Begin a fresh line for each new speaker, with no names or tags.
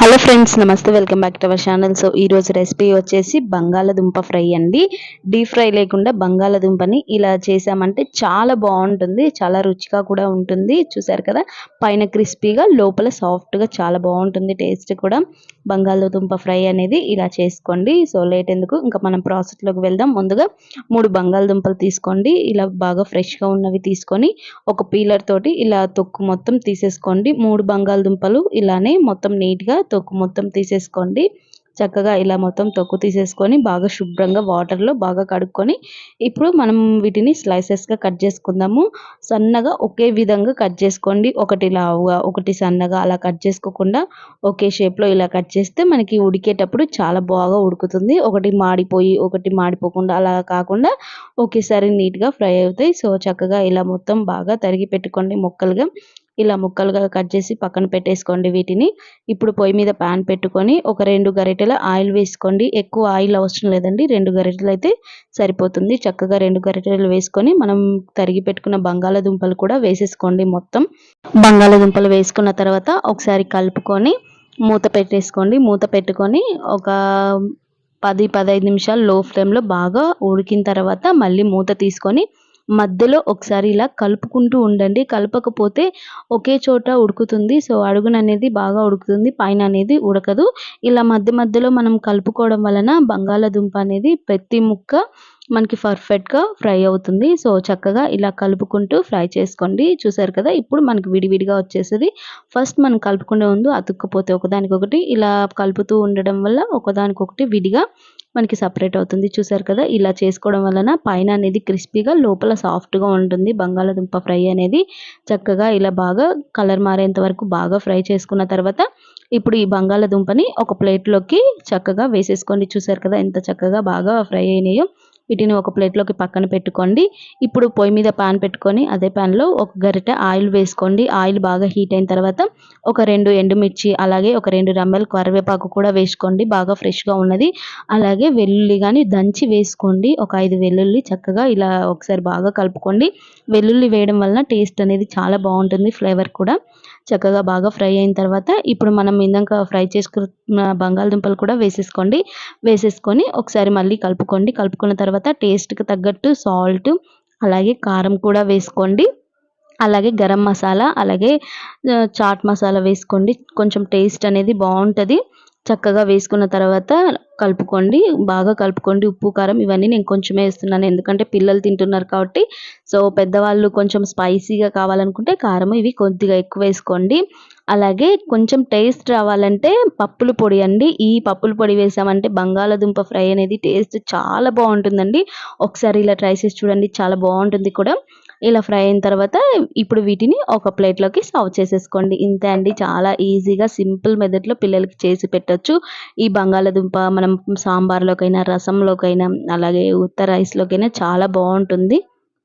Hello friends నమస్తే welcome back to our channel. So ఈరోజు recipe వచ్చేసి బంగాళదుంప ఫ్రై అండి. డీప్ ఫ్రై లేకుండా బంగాళదుంపని ఇలా చేసామంటే చాలా బాగుంటుంది చాలా రుచిగా కూడా ఉంటుంది. చూసారు కదా పైన క్రిస్పీగా లోపల సాఫ్ట్గా చాలా బాగుంటుంది టేస్ట్ కూడా. బంగాళదుంప ఫ్రై అనేది ఇలా చేసుకోండి. సో లేట్ ఎందుకు? ఇంకా మనం ప్రాసెస్లోకి వెళ్దాం. ముందుగా మూడు బంగాళదుంపలు తీసుకోండి. ఇలా బాగా ఫ్రెష్గా ఉన్నవి తీసుకొని ఒక పీలర్ తోటి ఇలా తొక్కు మొత్తం తీసేసుకోండి. మూడు బంగాళదుంపలు ఇలానే మొత్తం నీట్గా తొక్కు మొత్తం తీసేసుకోండి. చక్కగా ఇలా మొత్తం తొక్కు తీసేసుకొని బాగా శుభ్రంగా వాటర్లో బాగా కడుక్కొని ఇప్పుడు మనం వీటిని స్లైసెస్గా కట్ చేసుకుందాము. సన్నగా ఒకే విధంగా కట్ చేసుకోండి. ఒకటి లావుగా ఒకటి సన్నగా అలా కట్ చేసుకోకుండా ఒకే షేప్లో ఇలా కట్ చేస్తే మనకి ఉడికేటప్పుడు చాలా బాగా ఉడుకుతుంది. ఒకటి మాడిపోయి ఒకటి మాడిపోకుండా అలా కాకుండా ఒకేసారి నీట్గా ఫ్రై అవుతాయి. సో చక్కగా ఇలా మొత్తం బాగా తరిగి పెట్టుకోండి మొక్కలుగా. ఇలా ముక్కలుగా కట్ చేసి పక్కన పెట్టేసుకోండి వీటిని. ఇప్పుడు పొయ్యి మీద ప్యాన్ పెట్టుకొని ఒక రెండు గరిటెల ఆయిల్ వేసుకోండి. ఎక్కువ ఆయిల్ అవసరం లేదండి. రెండు గరిటెలు అయితే సరిపోతుంది. చక్కగా రెండు గరిటెలు వేసుకొని మనం తరిగి పెట్టుకున్న బంగాళాదుంపలు కూడా వేసేసుకోండి మొత్తం. బంగాళాదుంపలు వేసుకున్న తర్వాత ఒకసారి కలుపుకొని మూత పెట్టేసుకోండి. మూత పెట్టుకొని ఒక పది పదహైదు నిమిషాలు లో ఫ్లేమ్లో బాగా ఉడికిన తర్వాత మళ్ళీ మూత తీసుకొని మధ్యలో ఒకసారి ఇలా కలుపుకుంటూ ఉండండి. కలపకపోతే ఒకే చోట ఉడుకుతుంది. సో అడుగున అనేది బాగా ఉడుకుతుంది. పైన అనేది ఉడకదు. ఇలా మధ్య మధ్యలో మనం కలుపుకోవడం వలన బంగాళాదుంప అనేది ప్రతి ముక్క మనకి పర్ఫెక్ట్గా ఫ్రై అవుతుంది. సో చక్కగా ఇలా కలుపుకుంటూ ఫ్రై చేసుకోండి. చూసారు కదా ఇప్పుడు మనకి విడివిడిగా వచ్చేస్తుంది ఫస్ట్ మనం కలుపుకునే ముందు అతుక్కపోతే ఒకదానికొకటి ఇలా కలుపుతూ ఉండడం వల్ల ఒకదానికొకటి విడిగా మనకి సపరేట్ అవుతుంది. చూసారు కదా ఇలా చేసుకోవడం వలన పైన అనేది క్రిస్పీగా లోపల సాఫ్ట్గా ఉంటుంది. బంగాళాదుంప ఫ్రై అనేది చక్కగా ఇలా బాగా కలర్ మారేంత వరకు బాగా ఫ్రై చేసుకున్న తర్వాత ఇప్పుడు ఈ బంగాళదుంపని ఒక ప్లేట్లోకి చక్కగా వేసేసుకోండి. చూసారు కదా ఎంత చక్కగా బాగా ఫ్రై అయినాయో. వీటిని ఒక ప్లేట్లోకి పక్కన పెట్టుకోండి. ఇప్పుడు పొయ్యి మీద పాన్ పెట్టుకొని అదే ప్యాన్లో ఒక గరిట ఆయిల్ వేసుకోండి. ఆయిల్ బాగా హీట్ అయిన తర్వాత ఒక రెండు ఎండుమిర్చి అలాగే ఒక రెండు రమ్మలు కరివేపాకు కూడా వేసుకోండి. బాగా ఫ్రెష్గా ఉన్నది. అలాగే వెల్లుల్లి కానీ దంచి వేసుకోండి. ఒక ఐదు వెల్లుల్లి చక్కగా ఇలా ఒకసారి బాగా కలుపుకోండి. వెల్లుల్లి వేయడం వలన టేస్ట్ అనేది చాలా బాగుంటుంది. ఫ్లేవర్ కూడా చక్కగా బాగా ఫ్రై అయిన తర్వాత ఇప్పుడు మనం ఇందాక ఫ్రై చేసుకున్న బంగాళదుంపలు కూడా వేసేసుకోండి. వేసేసుకొని ఒకసారి మళ్ళీ కలుపుకోండి. కలుపుకున్న తర్వాత తర్వాత టేస్ట్కి తగ్గట్టు సాల్ట్ అలాగే కారం కూడా వేసుకోండి. అలాగే గరం మసాలా అలాగే చాట్ మసాలా వేసుకోండి. కొంచెం టేస్ట్ అనేది బాగుంటుంది. చక్కగా వేసుకున్న తర్వాత కలుపుకోండి. బాగా కలుపుకోండి. ఉప్పు కారం ఇవన్నీ నేను కొంచెమే వేస్తున్నాను. ఎందుకంటే పిల్లలు తింటున్నారు కాబట్టి. సో పెద్దవాళ్ళు కొంచెం స్పైసీగా కావాలనుకుంటే కారం ఇవి కొద్దిగా ఎక్కువ వేసుకోండి. అలాగే కొంచెం టేస్ట్ రావాలంటే పప్పుల పొడి అండి. ఈ పప్పుల పొడి వేసామంటే బంగాళాదుంప ఫ్రై అనేది టేస్ట్ చాలా బాగుంటుందండి. ఒకసారి ఇలా ట్రై చేసి చూడండి చాలా బాగుంటుంది కూడా. ఇలా ఫ్రై అయిన తర్వాత ఇప్పుడు వీటిని ఒక ప్లేట్లోకి సర్వ్ చేసేసుకోండి. ఇంతే అండి చాలా ఈజీగా సింపుల్ మెథడ్లో పిల్లలకి చేసి పెట్టచ్చు. ఈ బంగాళాదుంప మనం సాంబార్లోకైనా రసంలోకైనా అలాగే ఉత్త రైస్లోకైనా చాలా బాగుంటుంది.